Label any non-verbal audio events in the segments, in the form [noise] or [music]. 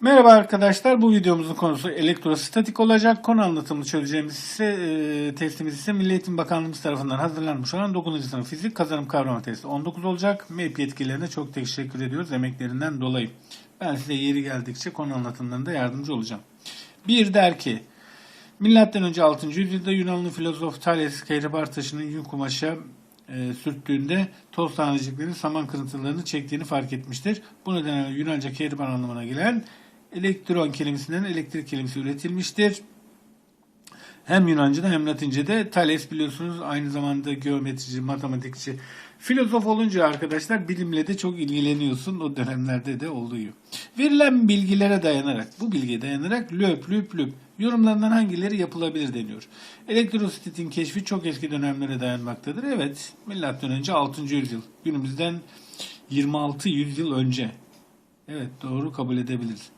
Merhaba arkadaşlar. Bu videomuzun konusu elektrostatik olacak. Konu anlatımını çözeceğimiz ise e, testimiz ise Milli Eğitim Bakanlığımız tarafından hazırlanmış olan 9. sınıf fizik kazanım kavrama testi 19 olacak. MEP yetkililerine çok teşekkür ediyoruz emeklerinden dolayı. Ben size yeri geldikçe konu anlatımlarında yardımcı olacağım. Bir der ki Milattan önce 6. yüzyılda Yunanlı filozof Thales kehribar taşının yün kumaşa e, sürttüğünde toz taneciklerin saman kırıntılarını çektiğini fark etmiştir. Bu nedenle Yunanca kehribar anlamına gelen elektron kelimesinden elektrik kelimesi üretilmiştir. Hem Yunanca'da hem Latince'de Thales biliyorsunuz aynı zamanda geometrici, matematikçi, filozof olunca arkadaşlar bilimle de çok ilgileniyorsun. O dönemlerde de oluyor. Verilen bilgilere dayanarak, bu bilgiye dayanarak löp löp löp yorumlarından hangileri yapılabilir deniyor. Elektrositetin keşfi çok eski dönemlere dayanmaktadır. Evet, milattan önce 6. yüzyıl. Günümüzden 26 yüzyıl önce. Evet, doğru kabul edebiliriz.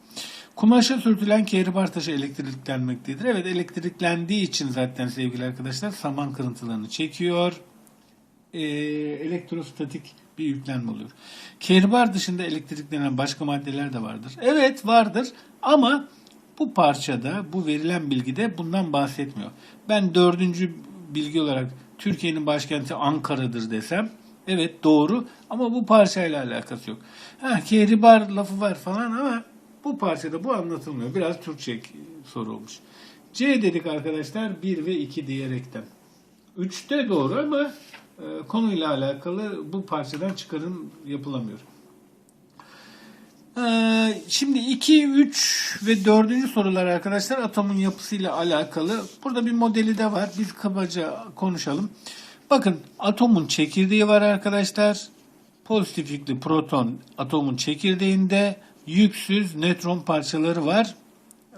Kumaşa sürtülen kehribar taşı elektriklenmektedir. Evet elektriklendiği için zaten sevgili arkadaşlar saman kırıntılarını çekiyor. Ee, elektrostatik bir yüklenme oluyor. Kehribar dışında elektriklenen başka maddeler de vardır. Evet vardır ama bu parçada bu verilen bilgide bundan bahsetmiyor. Ben dördüncü bilgi olarak Türkiye'nin başkenti Ankara'dır desem evet doğru ama bu parçayla alakası yok. Ha, kehribar lafı var falan ama bu parçada bu anlatılmıyor. Biraz Türkçe soru olmuş. C dedik arkadaşlar 1 ve 2 diyerekten. 3 de doğru ama e, konuyla alakalı bu parçadan çıkarım yapılamıyor. Ee, şimdi 2, 3 ve 4. sorular arkadaşlar atomun yapısıyla alakalı. Burada bir modeli de var. Biz kabaca konuşalım. Bakın atomun çekirdeği var arkadaşlar. Pozitif yüklü proton atomun çekirdeğinde yüksüz nötron parçaları var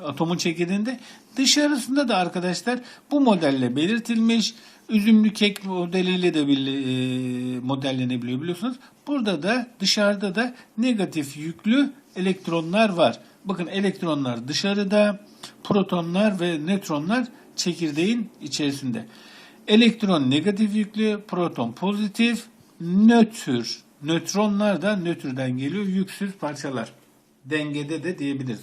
atomun çekirdeğinde. Dışarısında da arkadaşlar bu modelle belirtilmiş. Üzümlü kek modeliyle de e, modellenebiliyor biliyorsunuz. Burada da dışarıda da negatif yüklü elektronlar var. Bakın elektronlar dışarıda, protonlar ve nötronlar çekirdeğin içerisinde. Elektron negatif yüklü, proton pozitif, nötr. Nötronlar da nötrden geliyor, yüksüz parçalar. Dengede de diyebiliriz.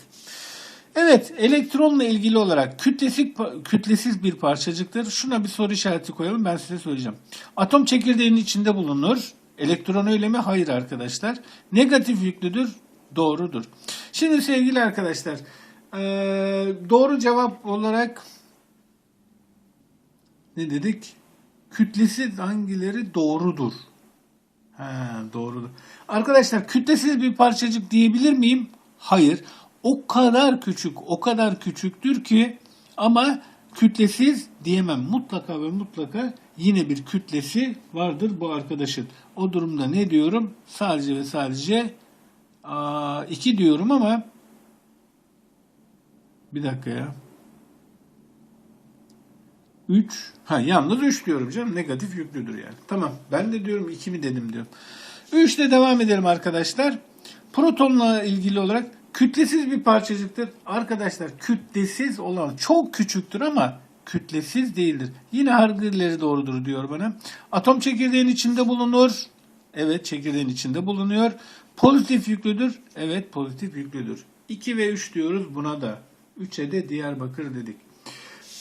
Evet, elektronla ilgili olarak kütlesiz, kütlesiz bir parçacıktır. Şuna bir soru işareti koyalım, ben size söyleyeceğim. Atom çekirdeğinin içinde bulunur. Elektron öyle mi? Hayır arkadaşlar. Negatif yüklüdür. Doğrudur. Şimdi sevgili arkadaşlar, doğru cevap olarak ne dedik? Kütlesiz hangileri doğrudur? Ha, doğrudur. Arkadaşlar kütlesiz bir parçacık diyebilir miyim? Hayır. O kadar küçük, o kadar küçüktür ki ama kütlesiz diyemem. Mutlaka ve mutlaka yine bir kütlesi vardır bu arkadaşın. O durumda ne diyorum? Sadece ve sadece 2 diyorum ama bir dakika ya. 3. Ha yalnız 3 diyorum canım. Negatif yüklüdür yani. Tamam. Ben de diyorum 2 mi dedim diyorum. 3 ile devam edelim arkadaşlar. Protonla ilgili olarak kütlesiz bir parçacıktır. Arkadaşlar kütlesiz olan çok küçüktür ama kütlesiz değildir. Yine hargırları doğrudur diyor bana. Atom çekirdeğin içinde bulunur. Evet çekirdeğin içinde bulunuyor. Pozitif yüklüdür. Evet pozitif yüklüdür. 2 ve 3 diyoruz buna da. 3'e de Diyarbakır dedik.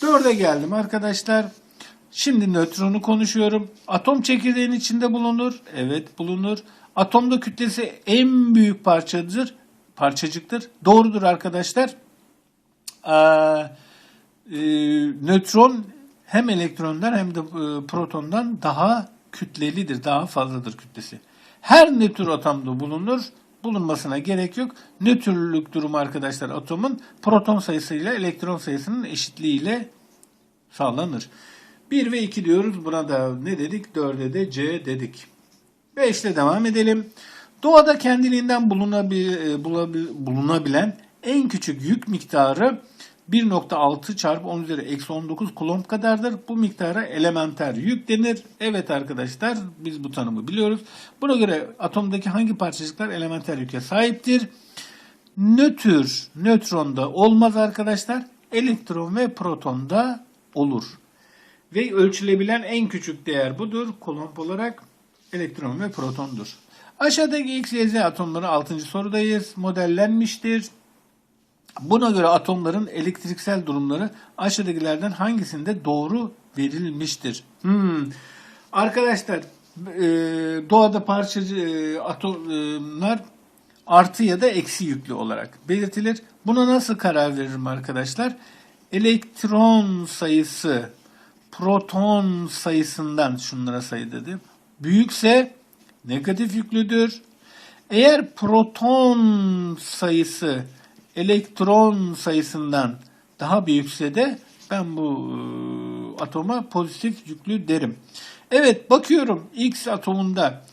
4'e geldim arkadaşlar. Şimdi nötronu konuşuyorum. Atom çekirdeğin içinde bulunur. Evet bulunur. Atomda kütlesi en büyük parçadır. Parçacıktır. Doğrudur arkadaşlar. Ee, e, nötron hem elektrondan hem de e, protondan daha kütlelidir. Daha fazladır kütlesi. Her nötr atomda bulunur. Bulunmasına gerek yok. Nötrlük durumu arkadaşlar atomun proton sayısıyla elektron sayısının eşitliğiyle sağlanır. 1 ve 2 diyoruz. Buna da ne dedik? 4'e de C dedik. 5 ile devam edelim. Doğada kendiliğinden bulunabil, bulunabilen en küçük yük miktarı 1.6 çarpı 10 üzeri eksi 19 kulomb kadardır. Bu miktara elementer yük denir. Evet arkadaşlar biz bu tanımı biliyoruz. Buna göre atomdaki hangi parçacıklar elementer yüke sahiptir? Nötr, nötronda olmaz arkadaşlar. Elektron ve protonda olur. Ve ölçülebilen en küçük değer budur. Kolomb olarak elektron ve protondur. Aşağıdaki X, atomları 6. sorudayız. Modellenmiştir. Buna göre atomların elektriksel durumları aşağıdakilerden hangisinde doğru verilmiştir? Hmm. Arkadaşlar e, doğada parçacı e, atomlar artı ya da eksi yüklü olarak belirtilir. Buna nasıl karar veririm arkadaşlar? Elektron sayısı proton sayısından şunlara sayı dedim. Büyükse negatif yüklüdür. Eğer proton sayısı elektron sayısından daha büyükse de ben bu e, atoma pozitif yüklü derim. Evet bakıyorum X atomunda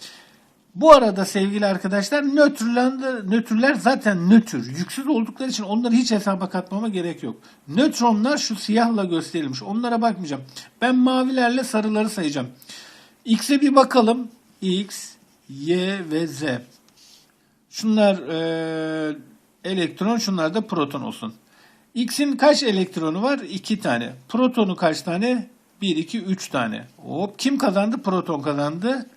bu arada sevgili arkadaşlar nötrler, zaten nötr. Yüksüz oldukları için onları hiç hesaba katmama gerek yok. Nötronlar şu siyahla gösterilmiş. Onlara bakmayacağım. Ben mavilerle sarıları sayacağım. X'e bir bakalım. X, Y ve Z. Şunlar e, elektron, şunlar da proton olsun. X'in kaç elektronu var? 2 tane. Protonu kaç tane? 1, 2, 3 tane. Hop kim kazandı? Proton kazandı.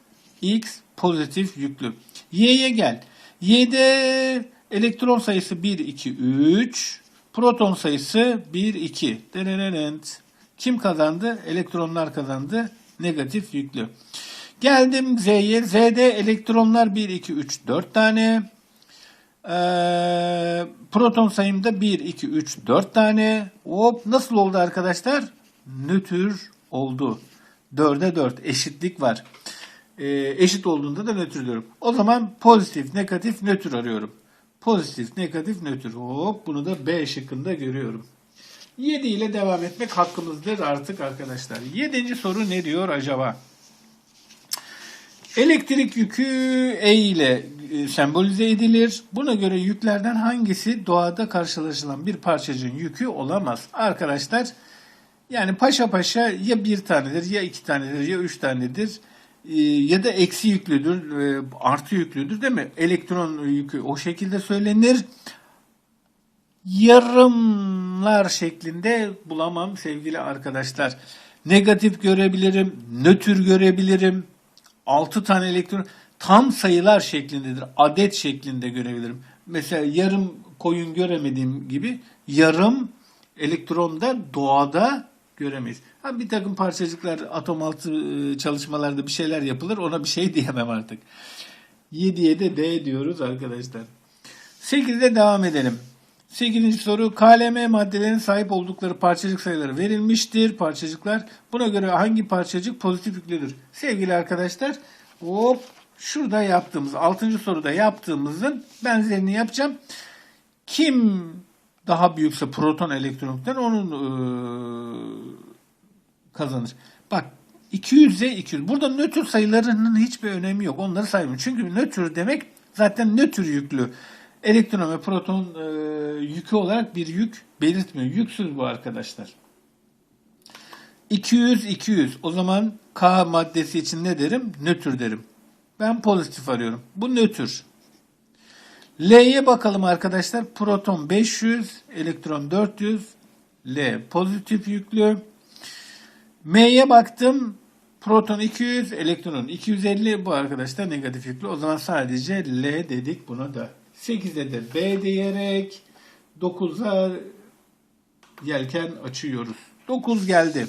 X pozitif yüklü. Y'ye gel. Y'de elektron sayısı 1, 2, 3. Proton sayısı 1, 2. Derenent. Kim kazandı? Elektronlar kazandı. Negatif yüklü. Geldim Z'ye. Z'de elektronlar 1, 2, 3, 4 tane. Ee, proton sayımda 1, 2, 3, 4 tane. Hop nasıl oldu arkadaşlar? Nötr oldu. 4'e 4 eşitlik var. Ee, eşit olduğunda da nötr diyorum. O zaman pozitif, negatif, nötr arıyorum. Pozitif, negatif, nötr. Hop bunu da B şıkkında görüyorum. 7 ile devam etmek hakkımızdır artık arkadaşlar. 7. soru ne diyor acaba? Elektrik yükü E ile sembolize edilir. Buna göre yüklerden hangisi doğada karşılaşılan bir parçacığın yükü olamaz? Arkadaşlar yani paşa paşa ya bir tanedir ya iki tanedir ya üç tanedir e, ya da eksi yüklüdür e, artı yüklüdür değil mi? Elektron yükü o şekilde söylenir. Yarımlar şeklinde bulamam sevgili arkadaşlar. Negatif görebilirim, nötr görebilirim. 6 tane elektron tam sayılar şeklindedir. Adet şeklinde görebilirim. Mesela yarım koyun göremediğim gibi yarım elektronda doğada göremeyiz. Ha, bir takım parçacıklar atom altı e, çalışmalarda bir şeyler yapılır. Ona bir şey [laughs] diyemem artık. 7'ye de D diyoruz arkadaşlar. 8'de devam edelim. 8. soru KLM maddelerin sahip oldukları parçacık sayıları verilmiştir. Parçacıklar buna göre hangi parçacık pozitif yüklüdür? Sevgili arkadaşlar hop şurada yaptığımız 6. soruda yaptığımızın benzerini yapacağım. Kim daha büyükse proton elektronluktan onun e, kazanır. Bak 200'e 200. Burada nötr sayılarının hiçbir önemi yok. Onları saymıyorum. Çünkü nötr demek zaten nötr yüklü. Elektron ve proton e, yükü olarak bir yük belirtmiyor. Yüksüz bu arkadaşlar. 200 200. O zaman K maddesi için ne derim? Nötr derim. Ben pozitif arıyorum. Bu nötr. L'ye bakalım arkadaşlar. Proton 500, elektron 400. L pozitif yüklü. M'ye baktım. Proton 200, elektron 250. Bu arkadaşlar negatif yüklü. O zaman sadece L dedik buna da. 8'e de B diyerek 9'a yelken açıyoruz. 9 geldi.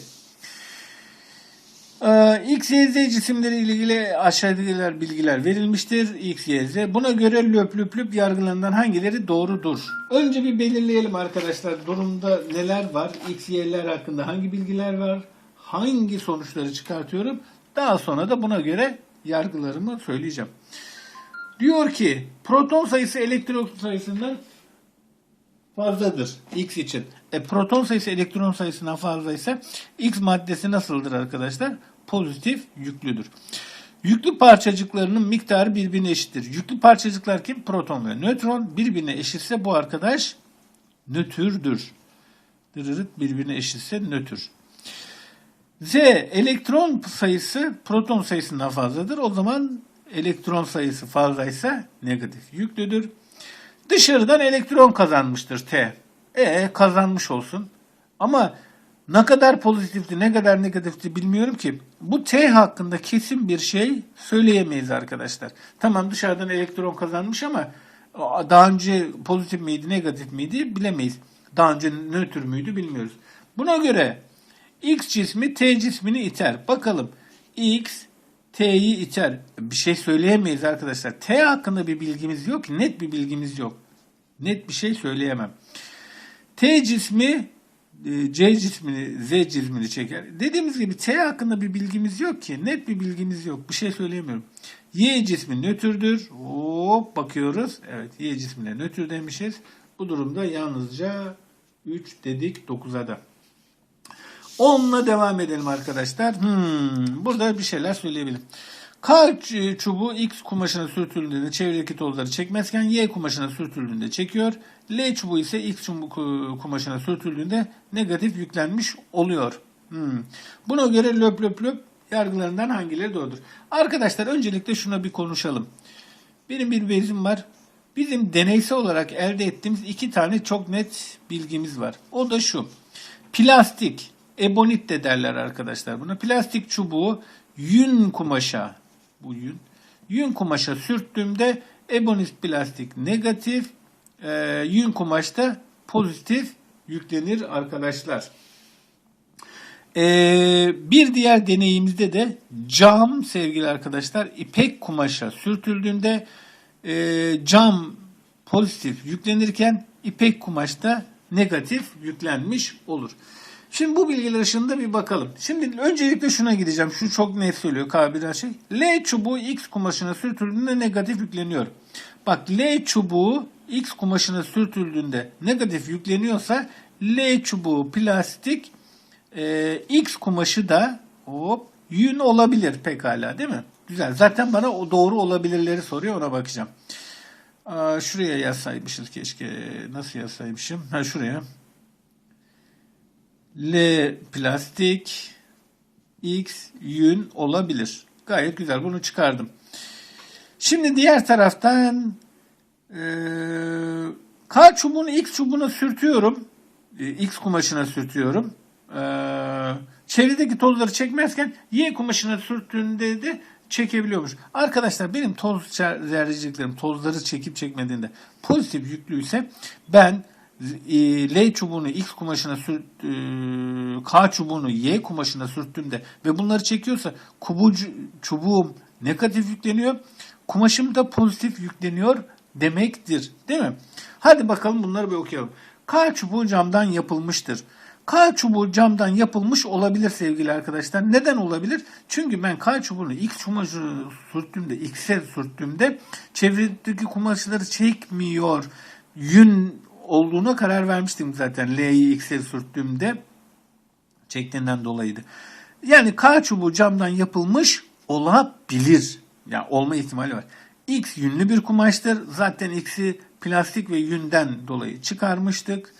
Ee, X, Y, Z cisimleri ile ilgili aşağıdakiler bilgiler verilmiştir. X, Y, Z. Buna göre löp löp löp yargılanan hangileri doğrudur? Önce bir belirleyelim arkadaşlar. Durumda neler var? X, Y'ler hakkında hangi bilgiler var? Hangi sonuçları çıkartıyorum? Daha sonra da buna göre yargılarımı söyleyeceğim. Diyor ki proton sayısı elektron sayısından fazladır X için. E, proton sayısı elektron sayısından fazlaysa X maddesi nasıldır arkadaşlar? Pozitif yüklüdür. Yüklü parçacıklarının miktarı birbirine eşittir. Yüklü parçacıklar kim? Proton ve nötron birbirine eşitse bu arkadaş nötrdür. Dırırıt birbirine eşitse nötr. Z elektron sayısı proton sayısından fazladır. O zaman elektron sayısı fazlaysa negatif yüklüdür. Dışarıdan elektron kazanmıştır T. E kazanmış olsun. Ama ne kadar pozitifti, ne kadar negatifti bilmiyorum ki. Bu T hakkında kesin bir şey söyleyemeyiz arkadaşlar. Tamam dışarıdan elektron kazanmış ama Daha önce pozitif miydi, negatif miydi bilemeyiz. Daha önce nötr müydü bilmiyoruz. Buna göre X cismi T cismini iter. Bakalım X T'yi iter. Bir şey söyleyemeyiz arkadaşlar. T hakkında bir bilgimiz yok. Net bir bilgimiz yok. Net bir şey söyleyemem. T cismi e, C cismini, Z cismini çeker. Dediğimiz gibi T hakkında bir bilgimiz yok ki. Net bir bilgimiz yok. Bir şey söyleyemiyorum. Y cismi nötrdür. Hop bakıyoruz. Evet Y cismine nötr demişiz. Bu durumda yalnızca 3 dedik 9'a da. 10'la devam edelim arkadaşlar. Hmm, burada bir şeyler söyleyebilirim. K çubuğu X kumaşına sürtüldüğünde çevredeki tozları çekmezken Y kumaşına sürtüldüğünde çekiyor. L çubuğu ise X çubuğu kumaşına sürtüldüğünde negatif yüklenmiş oluyor. Hmm. Buna göre löp löp löp yargılarından hangileri doğrudur? Arkadaşlar öncelikle şuna bir konuşalım. Benim bir bezim var. Bizim deneysel olarak elde ettiğimiz iki tane çok net bilgimiz var. O da şu. Plastik, ebonit de derler arkadaşlar buna. Plastik çubuğu yün kumaşa, bu yün, yün kumaşa sürttüğümde ebonit plastik negatif, e, yün kumaşta pozitif yüklenir arkadaşlar. E, bir diğer deneyimizde de cam sevgili arkadaşlar ipek kumaşa sürtüldüğünde e, cam pozitif yüklenirken ipek kumaşta negatif yüklenmiş olur. Şimdi bu bilgiler ışığında bir bakalım. Şimdi öncelikle şuna gideceğim. Şu çok net söylüyor K1 şey. L çubuğu X kumaşına sürtüldüğünde negatif yükleniyor. Bak L çubuğu X kumaşına sürtüldüğünde negatif yükleniyorsa L çubuğu plastik e, X kumaşı da hop yün olabilir pekala değil mi? Güzel. Zaten bana o doğru olabilirleri soruyor ona bakacağım. Aa, şuraya yazsaymışız keşke. Nasıl yazsaymışım? Ha şuraya. L plastik, X yün olabilir. Gayet güzel bunu çıkardım. Şimdi diğer taraftan e, K çubuğunu X çubuğuna sürtüyorum. E, X kumaşına sürtüyorum. E, çevredeki tozları çekmezken Y kumaşına sürttüğünde de çekebiliyormuş. Arkadaşlar benim toz zerreciklerim tozları çekip çekmediğinde pozitif yüklüyse ben L çubuğunu X kumaşına sürt, e, K çubuğunu Y kumaşına sürttüğümde ve bunları çekiyorsa kubucu, çubuğum negatif yükleniyor. Kumaşım da pozitif yükleniyor demektir. Değil mi? Hadi bakalım bunları bir okuyalım. K çubuğu camdan yapılmıştır. K çubuğu camdan yapılmış olabilir sevgili arkadaşlar. Neden olabilir? Çünkü ben K çubuğunu X kumaşını sürttüğümde, X'e sürttüğümde çevredeki kumaşları çekmiyor. Yün olduğuna karar vermiştim zaten L'yi X'e sürttüğümde çektiğinden dolayıydı. Yani K çubuğu camdan yapılmış olabilir. Yani olma ihtimali var. X yünlü bir kumaştır. Zaten X'i plastik ve yünden dolayı çıkarmıştık.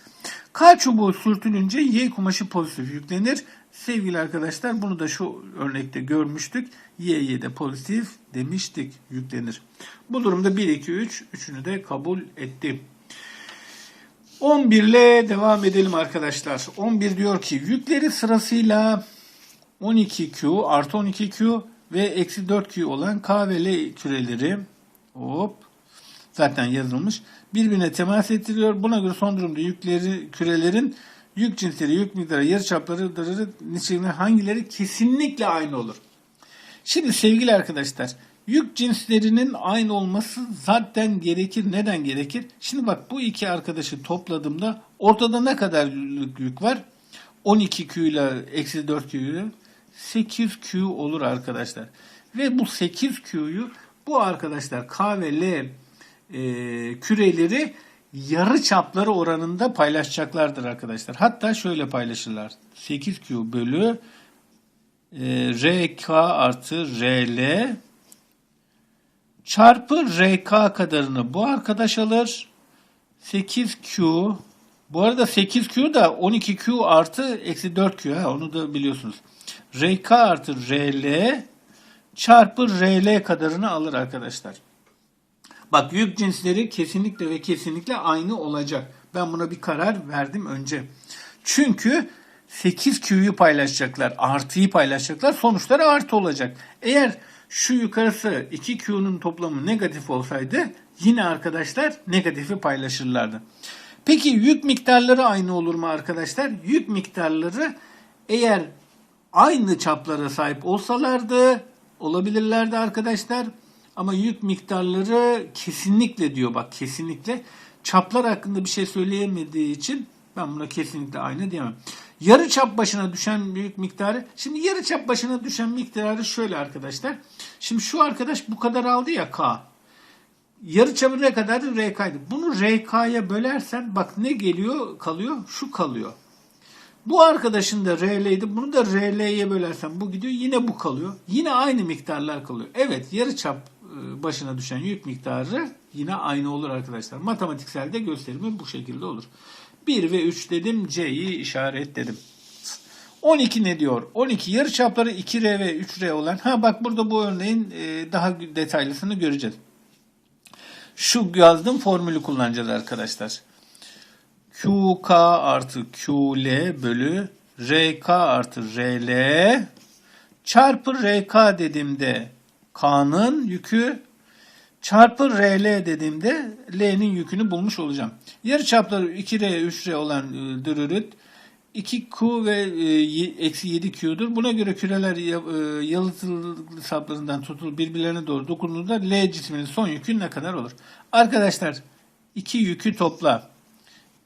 K çubuğu sürtülünce Y kumaşı pozitif yüklenir. Sevgili arkadaşlar bunu da şu örnekte görmüştük. Y'ye de pozitif demiştik yüklenir. Bu durumda 1, 2, 3 üçünü de kabul ettim. 11 ile devam edelim arkadaşlar. 11 diyor ki yükleri sırasıyla 12Q artı 12Q ve eksi 4Q olan K ve L küreleri hop zaten yazılmış. Birbirine temas ettiriyor. Buna göre son durumda yükleri kürelerin yük cinsleri, yük miktarı, yarıçapları, niçin hangileri kesinlikle aynı olur. Şimdi sevgili arkadaşlar Yük cinslerinin aynı olması zaten gerekir. Neden gerekir? Şimdi bak bu iki arkadaşı topladığımda ortada ne kadar yük var? 12Q ile eksi 4Q ile 8Q olur arkadaşlar. Ve bu 8Q'yu bu arkadaşlar K ve L e, küreleri yarı çapları oranında paylaşacaklardır arkadaşlar. Hatta şöyle paylaşırlar. 8Q bölü e, RK artı RL çarpı RK kadarını bu arkadaş alır. 8Q bu arada 8Q da 12Q artı eksi 4Q ha, onu da biliyorsunuz. RK artı RL çarpı RL kadarını alır arkadaşlar. Bak yük cinsleri kesinlikle ve kesinlikle aynı olacak. Ben buna bir karar verdim önce. Çünkü 8Q'yu paylaşacaklar. Artıyı paylaşacaklar. Sonuçları artı olacak. Eğer şu yukarısı 2Q'nun toplamı negatif olsaydı yine arkadaşlar negatifi paylaşırlardı. Peki yük miktarları aynı olur mu arkadaşlar? Yük miktarları eğer aynı çaplara sahip olsalardı olabilirlerdi arkadaşlar. Ama yük miktarları kesinlikle diyor bak kesinlikle. Çaplar hakkında bir şey söyleyemediği için ben buna kesinlikle aynı diyemem. Yarı çap başına düşen büyük miktarı. Şimdi yarı çap başına düşen miktarı şöyle arkadaşlar. Şimdi şu arkadaş bu kadar aldı ya K. Yarı çapı ne kadardı? RK'ydı. Bunu RK'ya bölersen bak ne geliyor kalıyor? Şu kalıyor. Bu arkadaşın da RL'ydi. Bunu da RL'ye bölersen bu gidiyor. Yine bu kalıyor. Yine aynı miktarlar kalıyor. Evet yarı çap e, başına düşen yük miktarı yine aynı olur arkadaşlar. Matematikselde gösterimi bu şekilde olur. 1 ve 3 dedim. C'yi işaretledim. 12 ne diyor? 12 yarı çapları 2R ve 3R olan. Ha bak burada bu örneğin e, daha detaylısını göreceğiz. Şu yazdığım formülü kullanacağız arkadaşlar. QK artı QL bölü RK artı RL çarpı RK dediğimde K'nın yükü çarpı RL dediğimde L'nin yükünü bulmuş olacağım. Yarı çapları 2R 3R olan e, dürürüt 2Q ve e, eksi 7Q'dur. Buna göre küreler e, yalıtım saplarından tutulup birbirlerine doğru dokunduğunda L cisminin son yükü ne kadar olur? Arkadaşlar iki yükü topla.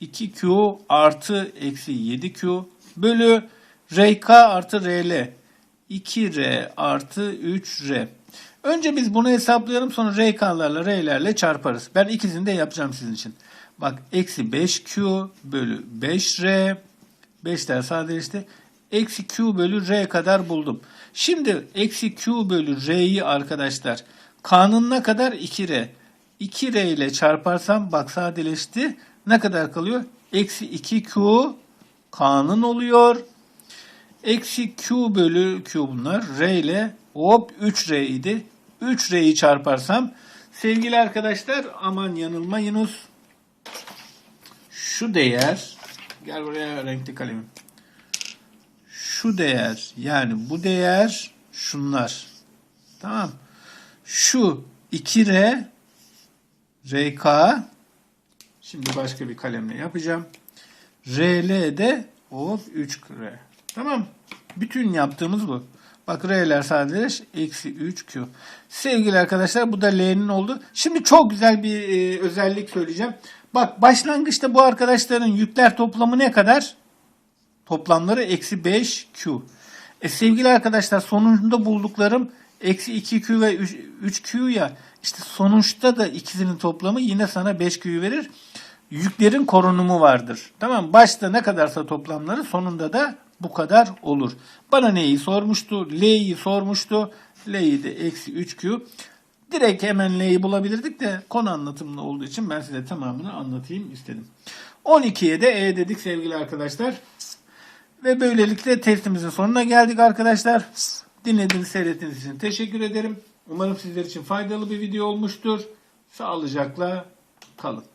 2Q artı eksi 7Q bölü RK artı RL. 2R artı 3R. Önce biz bunu hesaplayalım sonra RK'larla R'lerle çarparız. Ben ikisini de yapacağım sizin için. Bak eksi 5Q bölü 5R. 5'ler sadeleşti. Eksi Q bölü R kadar buldum. Şimdi eksi Q bölü R'yi arkadaşlar K'nın ne kadar? 2R. 2R ile çarparsam bak sadeleşti. Ne kadar kalıyor? Eksi 2Q K'nın oluyor. Eksi Q bölü Q bunlar. R ile hop 3R idi. 3R'yi çarparsam sevgili arkadaşlar aman yanılmayınız. Şu değer gel buraya renkli kalemim. Şu değer yani bu değer şunlar. Tamam. Şu 2R RK şimdi başka bir kalemle yapacağım. RL de hop 3R. Tamam. Bütün yaptığımız bu. Bak R'ler sadeleş. Eksi 3Q. Sevgili arkadaşlar bu da L'nin oldu. Şimdi çok güzel bir e, özellik söyleyeceğim. Bak başlangıçta bu arkadaşların yükler toplamı ne kadar? Toplamları eksi 5Q. E sevgili arkadaşlar sonucunda bulduklarım eksi 2Q ve 3Q ya. İşte sonuçta da ikisinin toplamı yine sana 5Q'yu verir. Yüklerin korunumu vardır. Tamam Başta ne kadarsa toplamları sonunda da bu kadar olur. Bana neyi sormuştu? L'yi sormuştu. L'yi de eksi 3Q. Direkt hemen L'yi bulabilirdik de konu anlatımlı olduğu için ben size tamamını anlatayım istedim. 12'ye de E dedik sevgili arkadaşlar. Ve böylelikle testimizin sonuna geldik arkadaşlar. Dinlediğiniz, seyrettiğiniz için teşekkür ederim. Umarım sizler için faydalı bir video olmuştur. Sağlıcakla kalın.